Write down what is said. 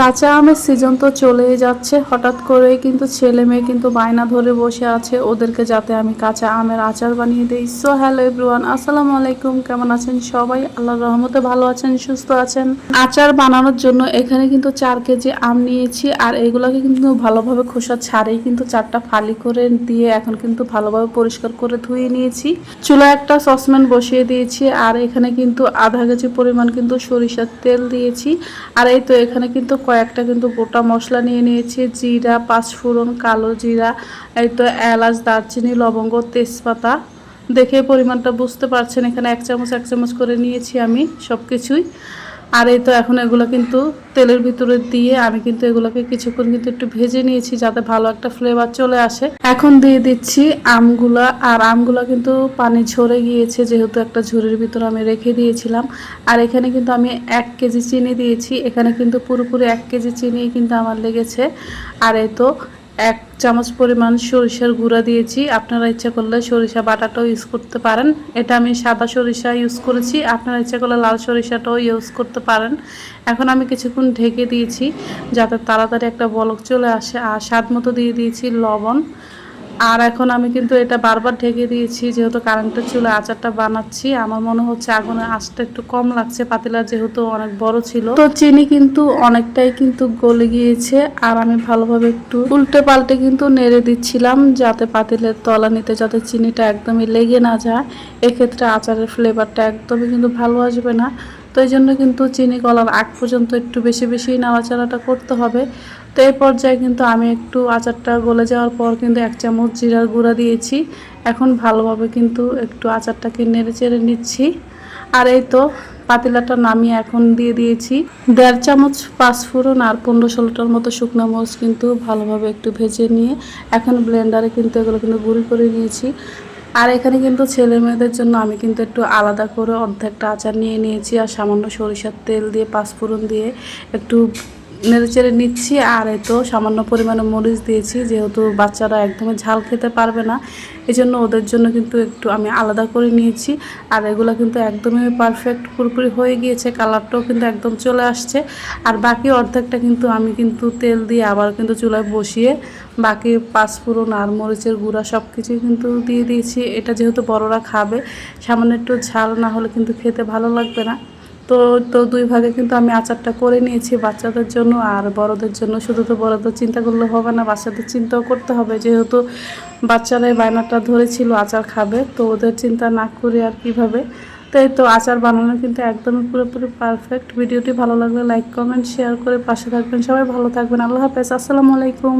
কাঁচা আমের সিজন তো চলেই যাচ্ছে। হঠাৎ করে কিন্তু ছেলে মেয়ে কিন্তু বায়না ধরে বসে আছে। ওদেরকে যাতে আমি কাঁচা আমের আচার বানিয়ে দিই। সো হ্যালো এভরিওয়ান আসসালামু আলাইকুম। কেমন আছেন সবাই? আল্লাহর রহমতে ভালো আছেন, সুস্থ আছেন। আচার বানানোর জন্য এখানে কিন্তু চার কেজি আম নিয়েছি আর এগুলোকে কিন্তু ভালোভাবে খোসা ছাড়েই কিন্তু চারটা ফালি করে দিয়ে এখন কিন্তু ভালোভাবে পরিষ্কার করে ধুয়ে নিয়েছি। চুলা একটা সসম্যান বসিয়ে দিয়েছি আর এখানে কিন্তু আধা কেজি পরিমাণ কিন্তু সরিষার তেল দিয়েছি। আর এই তো এখানে কিন্তু কয়েকটা কিন্তু গোটা মশলা নিয়ে নিয়েছি, জিরা, পাঁচফোড়ন, কালো জিরা, এই তো এলাচ, দারচিনি, লবঙ্গ, তেজপাতা। দেখে পরিমাণটা বুঝতে পারছেন, এখানে এক চামচ এক চামচ করে নিয়েছি আমি সব কিছুই আর এই তো এখন এগুলো কিন্তু তেলের ভিতরে দিয়ে আমি কিন্তু এগুলোকে কিছুক্ষণ কিন্তু একটু ভেজে নিয়েছি যাতে ভালো একটা ফ্লেভার চলে আসে। এখন দিয়ে দিচ্ছি আমগুলা, আর আমগুলা কিন্তু পানি ঝরে গিয়েছে যেহেতু একটা ঝুড়ির ভিতরে আমি রেখে দিয়েছিলাম। আর এখানে কিন্তু আমি এক কেজি চিনি দিয়েছি, এখানে কিন্তু পুরোপুরি এক কেজি চিনি কিন্তু আমার লেগেছে। আর এই তো এক চামচ পরিমাণ সরিষার গুঁড়া দিয়েছি। আপনারা ইচ্ছা করলে সরিষা বাটাটাও ইউজ করতে পারেন। এটা আমি সাদা সরিষা ইউজ করেছি। আপনারা ইচ্ছা করলে লাল সরিষাটাও ইউজ করতে পারেন। এখন আমি কিছুক্ষণ ঢেকে দিয়েছি, যাতে তাড়াতাড়ি একটা বলক চলে আসে। আর স্বাদ মতো দিয়ে দিয়েছি লবণ। আর এখন আমি কিন্তু এটা বারবার ঢেকে দিয়েছি, যেহেতু কারেন্টের চুলে আচারটা বানাচ্ছি, আমার মনে হচ্ছে আগুনের আঁচটা একটু কম লাগছে, পাতিলা যেহেতু অনেক বড় ছিল। তো চিনি কিন্তু অনেকটাই কিন্তু গলে গিয়েছে, আর আমি ভালোভাবে একটু উল্টে পাল্টে কিন্তু নেড়ে দিচ্ছিলাম, যাতে পাতিলের তলা নিতে যাতে চিনিটা একদমই লেগে না যায়। এক্ষেত্রে আচারের ফ্লেভারটা একদমই কিন্তু ভালো আসবে না। তো এই জন্য কিন্তু চিনি গলার আগ পর্যন্ত একটু বেশি বেশি নাড়াচাড়াটা করতে হবে। তো এই পর্যায়ে কিন্তু আমি একটু আচারটা গলে যাওয়ার পর কিন্তু এক চামচ জিরার গুঁড়া দিয়েছি। এখন ভালোভাবে কিন্তু একটু আচারটাকে নেড়ে চেড়ে নিচ্ছি। আর এই তো পাতিলাটা নামিয়ে এখন দিয়ে দিয়েছি। দেড় চামচ পাঁচফোড়ন আর পনেরো ষোলোটার মতো শুকনো মরিচ কিন্তু ভালোভাবে একটু ভেজে নিয়ে এখন ব্লেন্ডারে কিন্তু এগুলো কিন্তু গুঁড়ি করে নিয়েছি। আর এখানে কিন্তু ছেলে মেয়েদের জন্য আমি কিন্তু একটু আলাদা করে অর্ধেকটা আচার নিয়ে নিয়েছি। আর সামান্য সরিষার তেল দিয়ে পাঁচফোড়ন দিয়ে একটু নেড়ে চেড়ে নিচ্ছি আর এই তো সামান্য পরিমাণে মরিচ দিয়েছি, যেহেতু বাচ্চারা একদমই ঝাল খেতে পারবে না এই জন্য ওদের জন্য কিন্তু একটু আমি আলাদা করে নিয়েছি। আর এগুলো কিন্তু একদমই পারফেক্ট পুরোপুরি হয়ে গিয়েছে, কালারটাও কিন্তু একদম চলে আসছে। আর বাকি অর্ধেকটা কিন্তু আমি কিন্তু তেল দিয়ে আবার কিন্তু চুলায় বসিয়ে বাকি পাঁচফোড়ন আর মরিচের গুঁড়া সব কিছুই কিন্তু দিয়ে দিয়েছি। এটা যেহেতু বড়রা খাবে, সামান্য একটু ঝাল না হলে কিন্তু খেতে ভালো লাগবে না। তো তো দুই ভাগে কিন্তু আমি আচারটা করে নিয়েছি বাচ্চাদের জন্য আর বড়দের জন্য। শুধু তো বড়দের চিন্তা করলে হবে না, বাচ্চাদের চিন্তাও করতে হবে। যেহেতু বাচ্চারাই বায়নাটা ধরেছিল আচার খাবে, তো ওদের চিন্তা না করে আর কীভাবে? তাই তো আচার বানানো কিন্তু একদমই পুরোপুরি পারফেক্ট ভিডিওটি ভালো লাগলে লাইক কমেন্ট শেয়ার করে পাশে থাকবেন। সবাই ভালো থাকবেন। আল্লাহ হাফেজ। আসসালামু আলাইকুম।